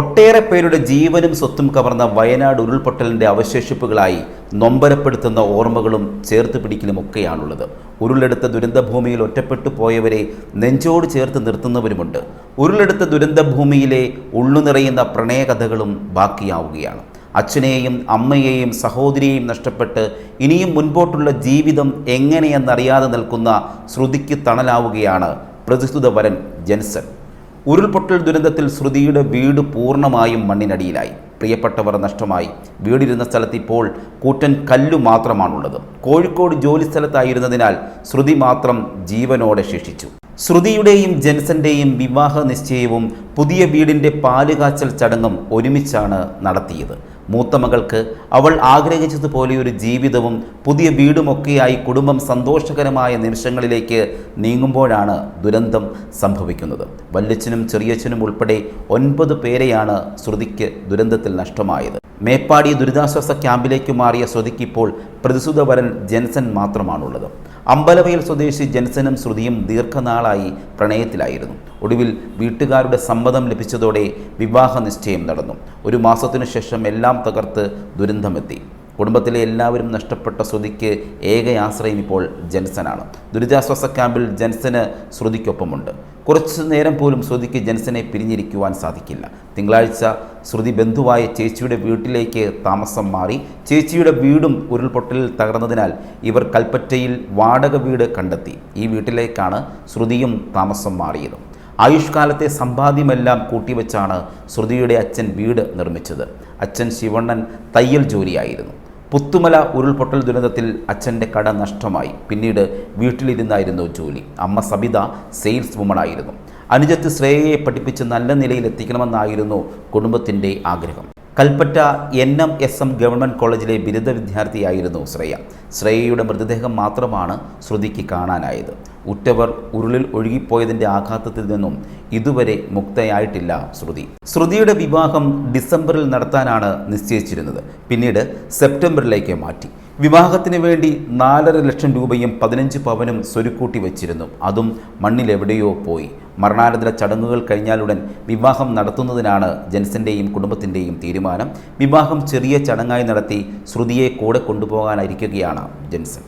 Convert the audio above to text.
ഒട്ടേറെ പേരുടെ ജീവനും സ്വത്തും കവർന്ന വയനാട് ഉരുൾപൊട്ടലിന്റെ അവശേഷിപ്പുകളായി നൊമ്പരപ്പെടുത്തുന്ന ഓർമ്മകളും ചേർത്ത് പിടിക്കലുമൊക്കെയാണുള്ളത്. ഉരുളെടുത്ത ദുരന്തഭൂമിയിൽ ഒറ്റപ്പെട്ടു പോയവരെ നെഞ്ചോട് ചേർത്ത് നിർത്തുന്നവരുമുണ്ട്. ഉരുളെടുത്ത ദുരന്തഭൂമിയിലെ ഉള്ളുനിറയുന്ന പ്രണയകഥകളും ബാക്കിയാവുകയാണ്. അച്ഛനെയും അമ്മയെയും സഹോദരിയെയും നഷ്ടപ്പെട്ട് ഇനിയും മുൻപോട്ടുള്ള ജീവിതം എങ്ങനെയെന്നറിയാതെ നിൽക്കുന്ന ശ്രുതിക്ക് തണലാവുകയാണ് പ്രതിസ്തുത വരൻ ജെൻസൺ. ഉരുൾപൊട്ടൽ ദുരന്തത്തിൽ ശ്രുതിയുടെ വീട് പൂർണമായും മണ്ണിനടിയിലായി. പ്രിയപ്പെട്ടവർ നഷ്ടമായി. വീടിരുന്ന സ്ഥലത്ത് ഇപ്പോൾ കൂറ്റൻ കല്ലു മാത്രമാണുള്ളത്. കോഴിക്കോട് ജോലി സ്ഥലത്തായിരുന്നതിനാൽ ശ്രുതി മാത്രം ജീവനോടെ ശേഷിച്ചു. ശ്രുതിയുടെയും ജെൻസന്റെയും വിവാഹ നിശ്ചയവും പുതിയ വീടിന്റെ പാലുകാച്ചൽ ചടങ്ങും ഒരുമിച്ചാണ് നടത്തിയത്. മൂത്ത മകൾക്ക് അവൾ ആഗ്രഹിച്ചതുപോലെയൊരു ജീവിതവും പുതിയ വീടുമൊക്കെയായി കുടുംബം സന്തോഷകരമായ നിമിഷങ്ങളിലേക്ക് നീങ്ങുമ്പോഴാണ് ദുരന്തം സംഭവിക്കുന്നത്. വല്യച്ഛനും ചെറിയച്ഛനും ഉൾപ്പെടെ ഒൻപത് പേരെയാണ് ശ്രുതിക്ക് ദുരന്തത്തിൽ നഷ്ടമായത്. മേപ്പാടി ദുരിതാശ്വാസ ക്യാമ്പിലേക്ക് മാറിയ ശ്രുതിക്ക് ഇപ്പോൾ പ്രതിസുത വരൻ ജെൻസൻ മാത്രമാണുള്ളത്. അമ്പലവയൽ സ്വദേശി ജൻസനും ശ്രുതിയും ദീർഘനാളായി പ്രണയത്തിലായിരുന്നു. ഒടുവിൽ വീട്ടുകാരുടെ സമ്മതം ലഭിച്ചതോടെ വിവാഹ നിശ്ചയം നടന്നു. ഒരു മാസത്തിനു ശേഷം എല്ലാം തകർത്ത് ദുരന്തമെത്തി. കുടുംബത്തിലെ എല്ലാവരും നഷ്ടപ്പെട്ട ശ്രുതിക്ക് ഏക ആശ്രയം ഇപ്പോൾ ജൻസനാണ് ദുരിതാശ്വാസ ക്യാമ്പിൽ ജൻസന് ശ്രുതിക്കൊപ്പമുണ്ട്. കുറച്ചു നേരം പോലും ശ്രുതിക്ക് ജെൻസനെ പിരിഞ്ഞിരിക്കുവാൻ സാധിക്കില്ല. തിങ്കളാഴ്ച ശ്രുതി ബന്ധുവായ ചേച്ചിയുടെ വീട്ടിലേക്ക് താമസം മാറി ചേച്ചിയുടെ വീടും ഉരുൾപൊട്ടലിൽ തകർന്നതിനാൽ ഇവർ കൽപ്പറ്റയിൽ വാടക വീട് കണ്ടെത്തി. ഈ വീട്ടിലേക്കാണ് ശ്രുതിയും താമസം മാറിയത്. ആയുഷ്കാലത്തെ സമ്പാദ്യമെല്ലാം കൂട്ടിവെച്ചാണ് ശ്രുതിയുടെ അച്ഛൻ വീട് നിർമ്മിച്ചത്. അച്ഛൻ ശിവണ്ണൻ തയ്യൽ ജോലിയായിരുന്നു. പുത്തുമല ഉരുൾപൊട്ടൽ ദുരന്തത്തിൽ അച്ഛന്റെ കട നഷ്ടമായി. പിന്നീട് വീട്ടിലിരുന്നായിരുന്നു ജോലി. അമ്മ സബിത സെയിൽസ് വുമണായിരുന്നു. അനുജത്ത് ശ്രേയയെ പഠിപ്പിച്ച് നല്ല നിലയിൽ എത്തിക്കണമെന്നായിരുന്നു കുടുംബത്തിന്റെ ആഗ്രഹം. Kalpetta N M S M government കോളേജിലെ ബിരുദ വിദ്യാർത്ഥിയായിരുന്നു ശ്രേയ. ശ്രേയയുടെ മൃതദേഹം മാത്രമാണ് ശ്രുതിക്ക് കാണാനായത്. ഉറ്റവർ ഉരുളിൽ ഒഴുകിപ്പോയതിന്റെ ആഘാതത്തിൽ നിന്നും ഇതുവരെ മുക്തയായിട്ടില്ല ശ്രുതി. ശ്രുതിയുടെ വിവാഹം ഡിസംബറിൽ നടത്താനാണ് നിശ്ചയിച്ചിരുന്നത്. പിന്നീട് സെപ്റ്റംബറിലേക്ക് മാറ്റി. വിവാഹത്തിന് വേണ്ടി നാലര ലക്ഷം രൂപയും പതിനഞ്ച് പവനും സ്വരുക്കൂട്ടി വച്ചിരുന്നു. അതും മണ്ണിലെവിടെയോ പോയി. മരണാനന്തര ചടങ്ങുകൾ കഴിഞ്ഞാലുടൻ വിവാഹം നടത്തുന്നതിനാണ് ജെൻസന്റെയും കുടുംബത്തിന്റെയും തീരുമാനം. വിവാഹം ചെറിയ ചടങ്ങായി നടത്തി ശ്രുതിയെ കൂടെ കൊണ്ടുപോകാനായിരിക്കുകയാണ് ജെൻസൺ.